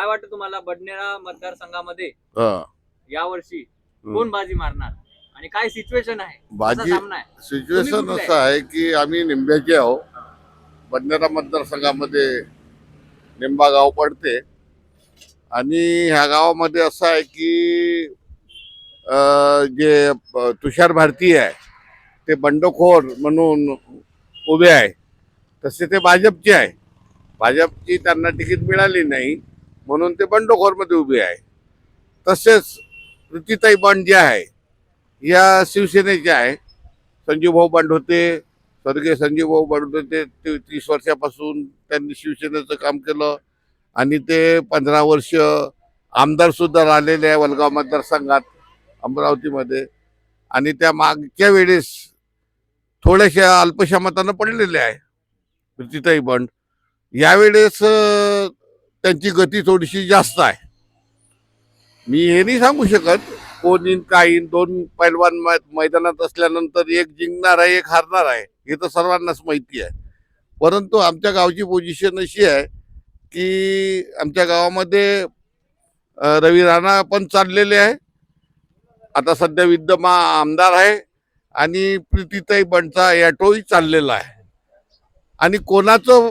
काय वाटतं तुम्हाला बडनेरा मतदारसंघामध्ये हा. यावर्षी. कोण बाजी मारणार? आणि काय सिच्युएशन आहे? कसा बाजी सामना आहे. सिच्युएशन तुम्ही कुठले असं आहे की आम्ही निंब्याचे आहो. बंजारा मतदारसंघामध्ये निंबा गाव पडते. आणि ह्या गावामध्ये असं आहे की अं, जे तुषार भारती आहे ते बंडखोर म्हणून उभे आहे. तसे ते भाजपचे आहे. भाजपची त्यांना तिकीट मिळाली नाही. म्हणून ते बंडखोरमध्ये उभे आहे. तसेच प्रीतीताई बंड जे आहे. या शिवसेनेचे आहे. संजीव भाऊ बंड होते स्वर्गीय संजीव भाऊ बंड होते ते तीस वर्षापासून त्यांनी शिवसेनेचं काम केलं. आणि ते पंधरा वर्ष आमदारसुद्धा राहिलेले आहे वलगाव मतदारसंघात अमरावतीमध्ये. आणि त्या मागच्या वेळेस थोड्याशा अल्पशा मतानं पडलेले आहे प्रीतीताई बंड. यावेळेस त्यांची गती थोडीशी जास्त आहे. मी हे नाही सांगू शकत कोण येईन काय येईन दोन पैलवान मै- मैदानात असल्यानंतर एक जिंकणार आहे एक हारणार आहे हे तर सर्वांनाच माहिती आहे. परंतु आमच्या गावची पोझिशन अशी आहे की आमच्या गावामध्ये रवी राणा पण चाललेले आहे. आता सध्या विद्यमा आमदार आहे आणि प्रीतीताई बंडचा ॲटोही चाललेला आहे. आणि कोणाचं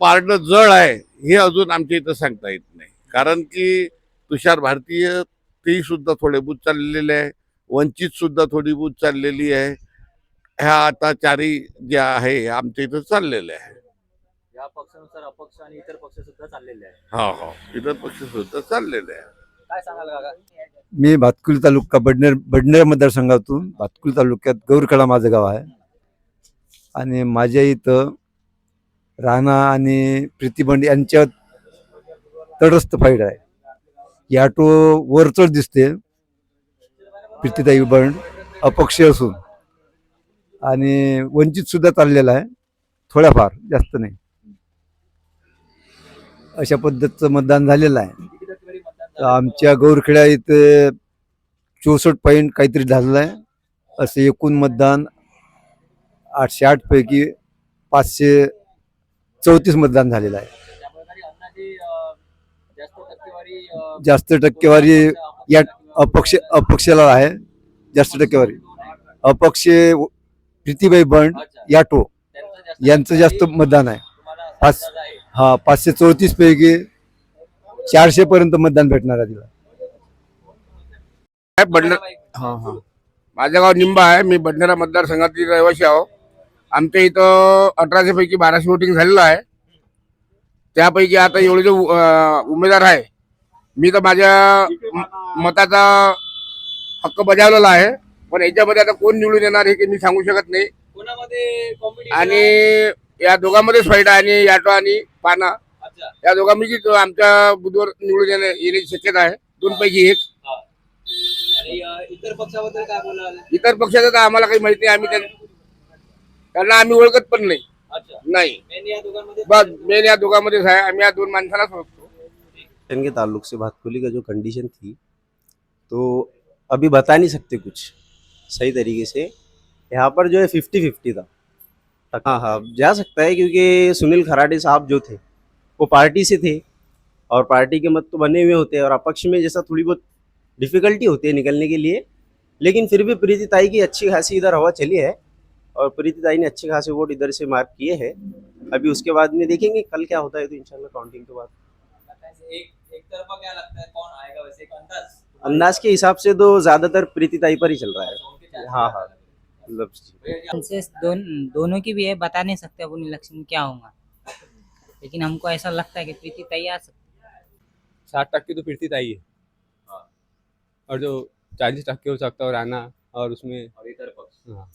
पारडं जळ आहे हे अजून आमच्या इथं सांगता येत नाही. कारण की तुषार भारतीय तेही सुद्धा थोडे बूथ चाललेले आहे वंचित सुद्धा थोडी बूथ चाललेली आहे. ह्या आता चारही ज्या आहे आमच्या इथं चाललेले आहे. या पक्षानुसार अपक्ष आणि इतर पक्ष सुद्धा चाललेले आहे हो हो. इतर पक्ष सुद्धा चाललेले आहे काय सांगाल काका? मी भातकुली तालुका बडनेर बडनेर मतदारसंघातून भातकुली तालुक्यात गौरकडा माझं गाव आहे. आणि माझ्या इथं राणा आणि प्रीती बंड यांच्यात तटस्थ फाईट आहे. या टो वरचढ दिसते. प्रीतीताई बंड अपक्ष असून. आणि वंचित सुद्धा चाललेला आहे. थोड्याफार जास्त नाही. अशा पद्धतीचं मतदान झालेलं आहे. आमच्या गौरखेड्या इथे चौसष्ट पॉईंट काहीतरी झालेलं आहे. असं एकूण मतदान आठशे आठपैकी पाचशे चौतीस मतदान झालेलं आहे. जास्त टक्केवारी या अपक्ष अपक्षाला आहे. जास्त टक्केवारी. अपक्ष प्रीतीबाई बंड. याटो यांचं जास्त मतदान आहे. पाच-. हा पाचशे चौतीस पैकी चारशे पर्यंत मतदान भेटणार आहे तिला. बंडर हा हा. माझं गाव निंबा आहे. मी बडनेरा मतदारसंघातील रहिवासी आहो. आमच्या इथं अठराशे पैकी बाराशे वोटिंग झालेलं आहे. त्यापैकी आता एवढे जो उमेदवार आहे मी तर माझ्या मताचा हक्क बजावलेला आहे. पण याच्यामध्ये आता कोण निवडून येणार हे मी सांगू शकत नाही. आणि या दोघांमध्येच फाईट आहे आणि याटो आणि पाना. या तो आमच्या बुधवार निवडून येणे येण्याची शक्यता आहे. दोन पैकी एक इतर पक्षाबद्दल इतर पक्षाचं तर आम्हाला काही माहिती नाही. आम्ही त्यांना आम्ही ओळखत पण नाही. अच्छा. नाही. मेन या दोघांमध्ये बस मेन या दोघांमध्येच आहे आम्ही या दोन माणसालाच ओळखतो. स्टेशन ताल्लुक से भातकुली का जो कंडीशन थी तो अभी बता नहीं सकते कुछ सही तरीके से। यहाँ पर जो है फिफ्टी फिफ्टी था। हाँ हाँ जा सकता है क्योंकि सुनील खराडे साहब जो थे वो पार्टी से थे और पार्टी के मत तो बने हुए होते हैं और अपक्ष में जैसा थोड़ी बहुत डिफिकल्टी होती है निकलने के लिए लेकिन फिर भी प्रीति ताई की अच्छी खासी इधर हवा चली है। और प्रीति ताई ने अच्छे खासे वोट इधर से मार्क किए हैं अभी उसके बाद में देखेंगे कल क्या होता है तो इंशाल्लाह काउंटिंग के बाद एक एक तरफा क्या लगता है कौन आएगा वैसे एक अंदाज अंदाज के हिसाब से तो ज़्यादातर प्रीति ताई पर ही चल रहा है हाँ, हाँ। मतलब दोन, दोनों की भी है बता नहीं सकते अपन इलेक्शन में क्या होगा लेकिन हमको ऐसा लगता है कि प्रीति ताई आ सकती है। साठ टक्के तो प्रीति ताई है हाँ। और जो चालीस टक्के हो सकता है राना और उसमें और इतर पक्ष हाँ।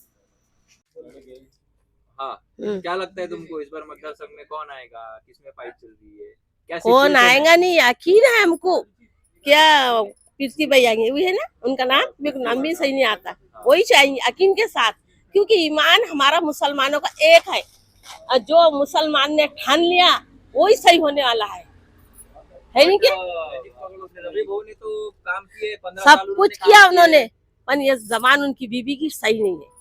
हाँ क्या लगता है तुमको इस बार मतदार संघ में कौन आएगा? किसमें फाइट चल रही है? क्या कौन आएगा नहीं यकीन है हमको। क्या कीर्ति भाई आएँगे? वही है ना उनका नाम मेरे को नाम भी सही नहीं आता। वही चाहिए यकीन के साथ। क्योंकि ईमान हमारा मुसलमानों का एक है। और जो मुसलमान ने ठान लिया वही सही होने वाला है। है नहीं क्या? तो सब कुछ किया उन्होंने पर ये जबान उनकी बीबी की सही नहीं है।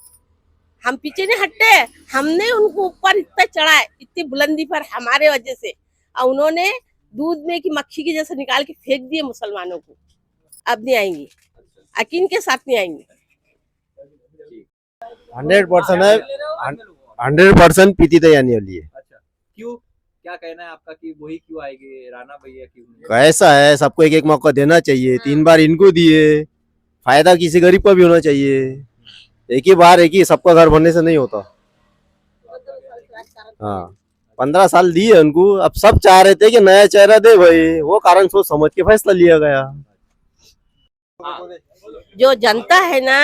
हम पीछे नहीं हटते हमने उनको ऊपर इतना चढ़ाए इतनी बुलंदी पर हमारे वजह से। और उन्होंने दूध में की मक्खी के जैसे निकाल के फेंक दिए मुसलमानों को। अब नहीं आएँगे। यकीन के साथ नहीं आएँगी। हंड्रेड परसेंट है। हंड्रेड परसेंट पीती तई आने वाली है। अच्छा क्यों? क्या कहना है आपका कि वही क्यों आएगी? राणा भैया क्यों कैसा है? सबको एक एक मौका देना चाहिए। तीन बार इनको दिए। फ़ायदा किसी गरीब का भी होना चाहिए। एक ही बार एक ही सबका घर बनने से नहीं होता। हाँ पंद्रह साल दिए उनको। अब सब चाह रहे थे कि नया चेहरा दे भाई। वो कारण सोच समझ के फैसला लिया गया। जो जनता है ना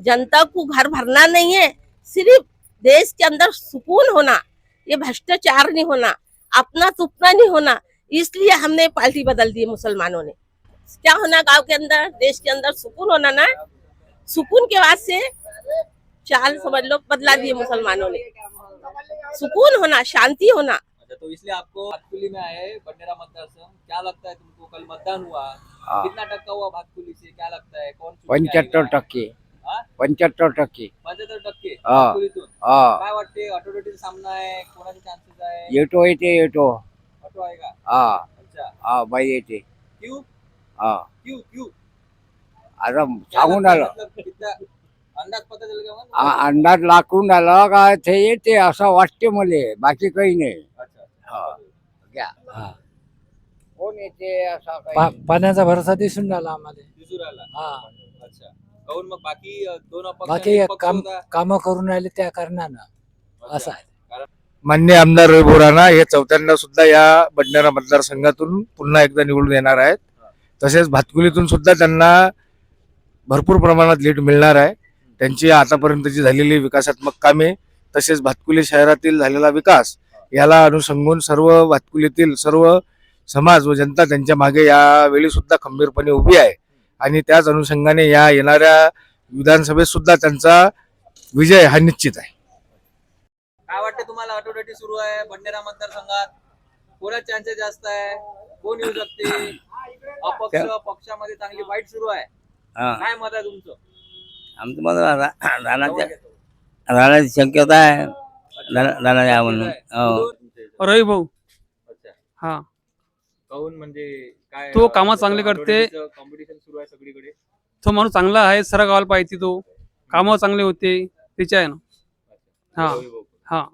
जनता को घर भरना नहीं है सिर्फ़ देश के अंदर सुकून होना ये भ्रष्टाचार नहीं होना अपना तुपना नहीं होना इसलिए हमने पार्टी बदल दी मुसलमानों ने। क्या होना गाँव के अंदर देश के अंदर सुकून होना ना? सुकून के बाद से चाल समझ लो बदला दिए मुसलमानों ने। सुकून होना शांति होना। अच्छा तो इसलिए आपको भातकुली में आए बंडेरा मतदार संघ क्या लगता है तुमको कल मतदान हुआ? हाँ। कितना टक्का हुआ भातकुली से? क्या लगता है? कौन चुन के पंच्याहत्तर आएगा? टक्के। हा? पंच्याहत्तर टक्के। पंच्याहत्तर टक्के? हा. काय वाटते? अटोटेटीचा सामना आहे कोणाचे चान्सेस आहे? येतो येते येतो. ऑटो आहे का? हा. अच्छा. हा बाई येते क्यों? हा. क्यों क्यों? आता सांगून है आलं अंदाज आ- लागून आला का ते येते असं वाटते मले बाकी काही नाही. अच्छा हा. घ्या. हा. कोण येते असा काही? पा- पाण्याचा भरोसा दिसून राहिला आम्हाला. दिसून राहिला. हा. अच्छा. काहून मग बाकी अ, दोन अपक्ष बाकी आणि एक पक्ष काम होता? कामं करून राहिले त्या कारणानं. अच्छा. असं आहे. मान्य आमदार रवी बोराणा हे चौथ्यांदा सुद्धा या बडनेरा मतदारसंघातून पुन्हा एकदा निवडून येणार आहेत. तसेच भातकुलीतून सुद्धा त्यांना भरपूर प्रमाणात लीड मिळणार आहे. त्यांची आतापर्यंतची झालेली विकासात्मक कामे तसेच भातकुली शहरातील झालेला विकास याला अनुसंगून सर्व भातकुलीतील सर्व समाज व जनता त्यांच्या मागे यावेळी सुद्धा खंबीरपणे उभी आहे. आणि त्याच अनुषंगाने या येणाऱ्या विधानसभेत सुद्धा त्यांचा विजय हा निश्चित आहे. काय वाटतं तुम्हाला? अटोटेटी सुरू आहे. बंडेरा मतदारसंघात कोणा चान्सेस जास्त आहे? कोण येऊ शकते? अपक्ष पक्षामध्ये चांगली वाईट सुरू आहे. काय मत आहे तुमचं? आमचं रा- राणाच्या राणाची शक्यता आहे. राणा या म्हणून हो. रवी भाऊ. अच्छा. हा. काहून म्हणजे काय तो कामं चांगली करते. कॉम्पिटिशन सुरू आहे सगळीकडे? तो माणूस चांगला आहे सरा गावाला पाहिजे तो. कामं चांगले होते. त्याच्या आहे ना. हा. रवी भाऊ. हा.